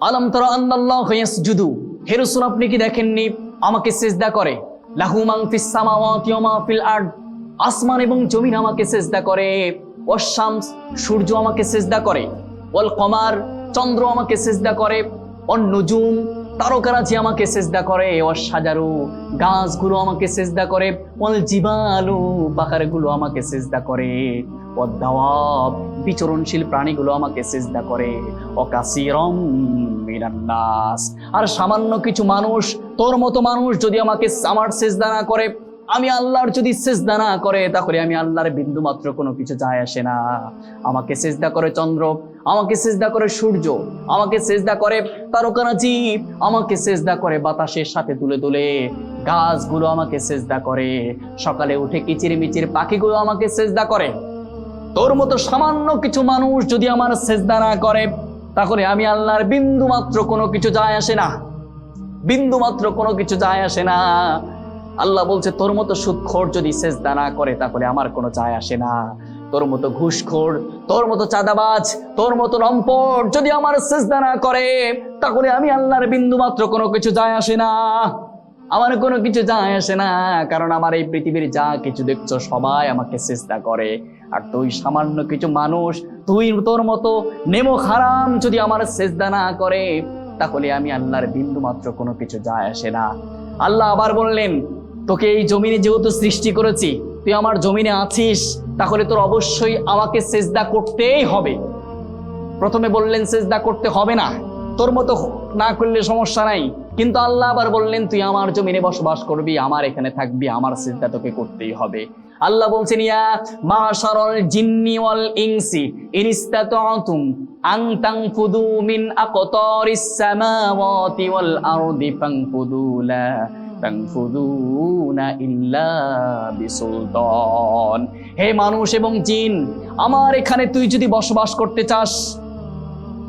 আলম তরা আল্লাহ ইয়াসজুদু। হে আপনি কি দেখেননি? আমাকে সেজদা করে। লাহু মাং ফিল আরদ। আসমান এবং জমিন আমাকে সেজদা করে। অশাম সূর্য আমাকে সেজদা করে। ওয়াল কমার, চন্দ্র আমাকে সেজদা করে। অন্য নুজুম তারকারাজি আমাকে সেজদা করে অসাজারু সাজারু গাছগুলো আমাকে সেজদা করে জীবাণু জিবালু পাহাড়গুলো আমাকে সেজদা করে ওয়াদ বিচরণশীল প্রাণীগুলো আমাকে সেজদা করে অকাসিরম মিনান্নাস আর সামান্য কিছু মানুষ, তোর মতো মানুষ যদি আমাকে আমার সেজদা না করে আমি আল্লাহর যদি সেজদা না করে, তাহলে আমি আল্লাহর বিন্দু মাত্র কোনো কিছু যায় আসে না। আমাকে সেজদা করে চন্দ্র, আমাকে সেজদা করে সূর্য, আমাকে সেজদা করে তারকারাজি আমাকে সেজদা করে বাতাসের সাথে তুলে তুলে গাছগুলো আমাকে সেজদা করে। সকালে উঠে কিচির মিচির পাখিগুলো আমাকে সেজদা করে। তোর মতো সামান্য কিছু মানুষ যদি আমার সেজদা না করে, তাহলে আমি আল্লাহর বিন্দু মাত্র কোনো কিছু যায় আসে না। বিন্দু মাত্র কোনো কিছু যায় আসে না। আল্লাহ বলছে, তোর মতো সুদখোর যদি সেজদা না করে, তাহলে আমার কোনো যায় আসে না। তোর মতো ঘুষখোর, তোর মতো চাঁদাবাজ, তোর মতো লম্পট যদি আমার সেজদা না করে, তাহলে আমি আল্লাহর বিন্দু মাত্র কোনো কিছু যায় আসে না। আমার কোনো কিছু যায় আসে না, কারণ আমার এই পৃথিবীর যা কিছু দেখছ, সবাই আমাকে চেষ্টা করে। আর তুই সামান্য কিছু মানুষ, তুই তোর মতো নেমো হারাম যদি আমার চেষ্টা না করে, তাহলে আমি আল্লাহর বিন্দু মাত্র কোনো কিছু যায় আসে না। আল্লাহ আবার বললেন তোকে এই জমিনে যেহেতু সৃষ্টি করেছি, তুই আমার জমিনে আছিস, তাহলে তোর অবশ্যই আমাকে সেজদা করতেই হবে। প্রথমে বললেন, সেজদা করতে হবে না। তোর মতো না করলে সমস্যা নাই। কিন্তু আল্লাহ আবার বললেন, তুই আমার জমিনে বসবাস করবি, আমার এখানে থাকবি, আমার সিজদা তোকে করতেই হবে। আল্লাহ বলছেন, ইয়া মাশারাল জিন্নি ওয়াল ইনসি ইনিস্তাতাতুম আন তানফুদু মিন আকতারিস সামাওয়াতি ওয়াল আরদি ফানফুদু লা হে মানুষ এবং জিন, আমার এখানে তুই যদি বসবাস করতে চাস,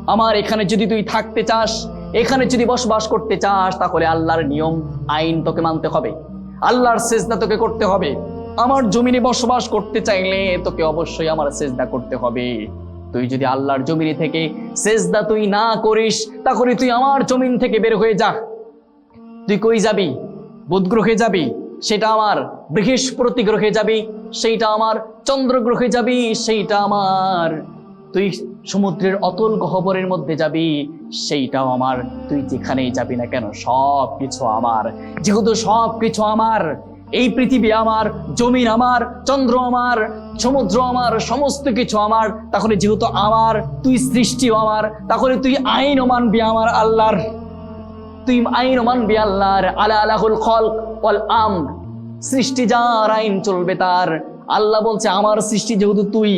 আমার এখানে যদি তুই থাকতে চাস, এখানে যদি বসবাস করতে চাস, তাহলে আল্লাহর নিয়ম, আইন তোকে মানতে হবে। আল্লাহর সেজদা তোকে করতে হবে। আমার জমিনে বসবাস করতে চাইলে তোকে অবশ্যই আমার সেজদা করতে হবে। তুই যদি আল্লাহর জমিনে থেকে সেজদা তুই না করিস, তাহলে তুই আমার জমিন থেকে বের হয়ে যা। তুই কই যাবি? বুধ গ্রহে যাবি, সেটা আমার বৃহস্পতি গ্রহে যাবি, সেইটা আমার চন্দ্র গ্রহে যাবি, সেইটা আমার। তুই সমুদ্রের অতল গহবরের মধ্যে যাবি, সেইটাও আমার। তুই যেখানেই যাবি না কেন সব কিছু আমার। যেহেতু সব কিছু আমার, এই পৃথিবী আমার, জমিন আমার, চন্দ্র আমার, সমুদ্র আমার, সমস্ত কিছু আমার, তাহলে যেহেতু আমার, তুই সৃষ্টিও আমার, তাহলে তুই আইনও মানবি আমার আল্লাহর। তুই আইনও মানবি আল্লাহর আলা আলাহুল খলক ওয়াল আম সৃষ্টি যার আইন চলবে তার। আল্লাহ বলছে, আমার সৃষ্টি যেহেতু তুই,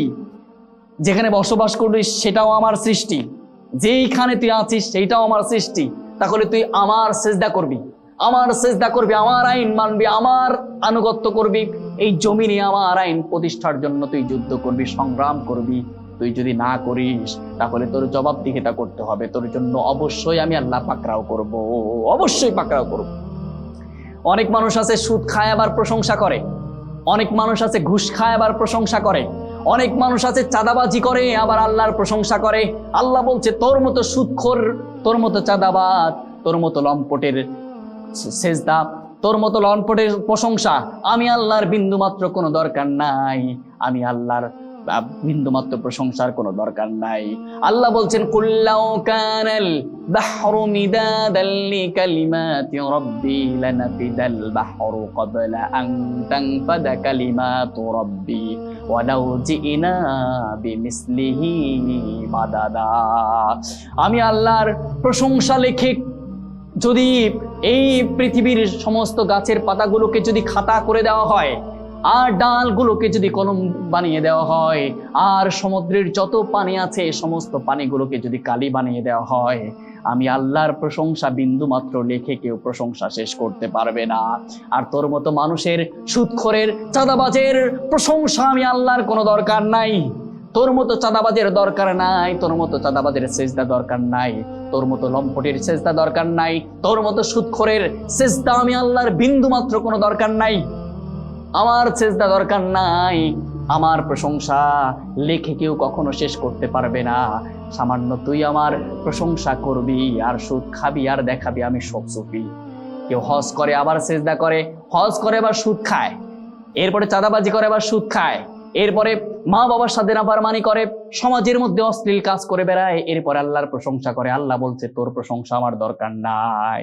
যেখানে বসবাস করিস সেটাও আমার সৃষ্টি। যেইখানে তুই আছিস সেইটাও আমার সৃষ্টি। তাহলে তুই আমার সেজদা করবি। আমার সেজদা করবি, আমার আইন মানবি, আমার আনুগত্য করবি। এই জমিনে আমার আইন প্রতিষ্ঠার জন্য তুই যুদ্ধ করবি, সংগ্রাম করবি। তুই যদি না করিস, তাহলে তোর জবাবদিহিতা করতে হবে। তোর জন্য অবশ্যই আমি আল্লাহ পাকড়াও করব। অবশ্যই পাকড়াও করব। অনেক মানুষ আছে সুদ খায় আবার প্রশংসা করে। অনেক মানুষ আছে ঘুষ খায় আবার প্রশংসা করে। অনেক মানুষ আছে চাঁদাবাজি করে, আবার আল্লাহর প্রশংসা করে। আল্লাহ বলছে, তোর মতো সুদখোর, তোর মতো চাঁদাবাজ, তোর মতো লম্পটের সেজদা, তোর মতো লম্পটের প্রশংসা, আমি আল্লাহর বিন্দু মাত্র কোনো দরকার নাই। আমি আল্লাহর বিন্দু মাত্র প্রশংসার কোনো দরকার নাই। আল্লাহ বলছেন, কুল্লাউ কানাল বাহরু বাহরু জিনা বিমিসলিহি মাদাদা। আমি আল্লাহর প্রশংসা লেখে যদি এই পৃথিবীর সমস্ত গাছের পাতাগুলোকে যদি খাতা করে দেওয়া হয় আর ডালগুলোকে যদি কলম বানিয়ে দেওয়া হয়, আর সমুদ্রের যত পানি আছে, সমস্ত পানিগুলোকে যদি কালি বানিয়ে দেওয়া হয়, আমি আল্লাহর প্রশংসা বিন্দু মাত্র লেখে কেউ প্রশংসা শেষ করতে পারবে না। আর তোর মতো মানুষের সুৎখরের চাঁদাবাজের প্রশংসা আমি আল্লাহর কোনো দরকার নাই। তোর মতো চাঁদাবাজের দরকার নাই, তোর মতো চাঁদাবাজের সেজদা দরকার নাই, তোর মতো লম্পটের সেজদা দরকার নাই, তোর মতো সুৎখরের সেজদা আমি আল্লাহর বিন্দু মাত্র কোনো দরকার নাই। আমার চেষ্টা দরকার নাই। আমার প্রশংসা লেখে কেউ কখনো শেষ করতে পারবে না। সামান্য তুই আমার প্রশংসা করবি, আর সুদ খাবি, আর দেখাবি আমি সব সুফি কেউ হজ করে আবার চেষ্টা করে, হজ করে আবার সুদ খায়। এরপরে চাঁদাবাজি করে আবার সুদ খায়। এরপরে মা বাবার সাথে নাফারমানি করে, সমাজের মধ্যে অশ্লীল কাজ করে বেড়ায়। এরপরে আল্লাহর প্রশংসা করে, আল্লাহ বলছে, তোর প্রশংসা আমার দরকার নাই।